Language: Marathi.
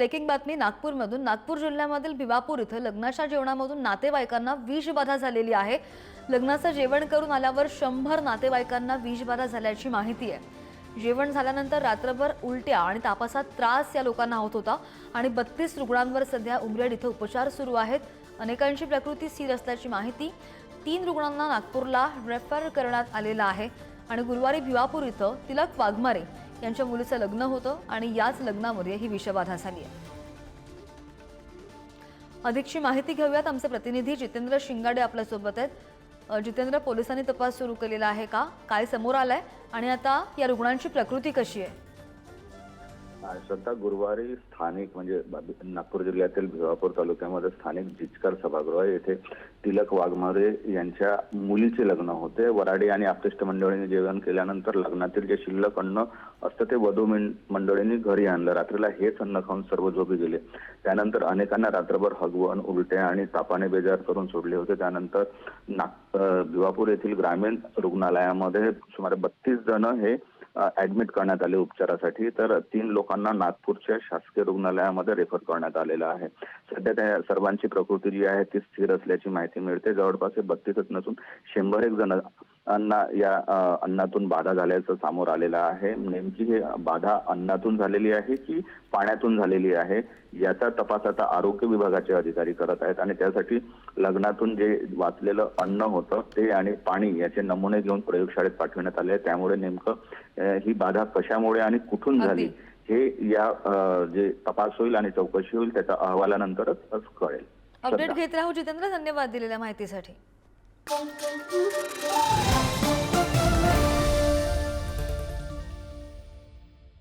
ब्रेकिंग बातमी नागपूरमधून. नागपूर जिल्ह्यामधील भिवापूर इथं लग्नाच्या जेवणामधून नातेवाईकांना विषबाधा झालेली आहे. लग्नाचं जेवण करून आल्यावर शंभर नातेवाईकांना विषबाधा झाल्याची माहिती आहे. जेवण झाल्यानंतर रात्रभर उलट्या आणि तापाचा त्रास या लोकांना होत होता आणि बत्तीस रुग्णांवर सध्या उमरेड इथं उपचार सुरू आहेत. अनेकांची प्रकृती स्थिर असल्याची माहिती तीन रुग्णांना नागपूरला रेफर करण्यात आलेलं आहे. आणि गुरुवारी भिवापूर इथं तिलक वाघमारे यांच्या मुलीचं लग्न होतं आणि याच लग्नामध्ये ही विषबाधा झाली आहे. अधिकची माहिती घेऊयात. आमचे प्रतिनिधी जितेंद्र शिंगाडे आपल्यासोबत आहेत. जितेंद्र पोलिसांनी तपास सुरू केलेला आहे का? काय समोर आलाय? आणि आता या रुग्णांची प्रकृती कशी आहे? सध्या गुरुवारी स्थानिक म्हणजे नागपूर जिल्ह्यातील भिवापूर तालुक्यामध्ये स्थानिक जिचकर सभागृह येथे तिलक वाघमारे यांच्या मुलीचे लग्न होते. वराडी आणि आप्तिष्ट मंडळींनी जेवण केल्यानंतर लग्नातील जे शिल्लक अन्न असतं ते वधू मंडळींनी घरी आणलं. रात्रीला हेच अन्न खाऊन सर्व झोपी गेले. त्यानंतर अनेकांना रात्रभर हगवण उलट्या आणि तापाने बेजार करून सोडले होते. त्यानंतर नाग भिवापूर येथील ग्रामीण रुग्णालयामध्ये सुमारे बत्तीस जण हे ऍडमिट करण्यात आले उपचारासाठी तर तीन लोकांना नागपूरच्या शासकीय रुग्णालयामध्ये रेफर करण्यात आलेलं आहे. सध्या त्या सर्वांची प्रकृती जी आहे ती स्थिर असल्याची माहिती मिळते. जवळपास हे बत्तीसच नसून शंभर एक जण अन्ना या अन्नातून बाधा झाल्याचं समोर आलेलं आहे. नेमकी ही बाधा अन्नातून झालेली आहे की पाण्यातून झालेली आहे? याचा तपास आता आरोग्य विभागाचे अधिकारी करत आहेत आणि त्यासाठी लग्नातून जे वाचलेलं अन्न होतं ते आणि पाणी याचे नमुने घेऊन प्रयोगशाळेत पाठवण्यात आले आहे. त्यामुळे नेमकं ही बाधा कशामुळे आणि कुठून झाली हे या जे तपास होईल आणि चौकशी होईल त्याच्या अहवालानंतरच कळेल. अपडेट. घेत राहू जितेंद्र धन्यवाद दिलेल्या माहितीसाठी. Música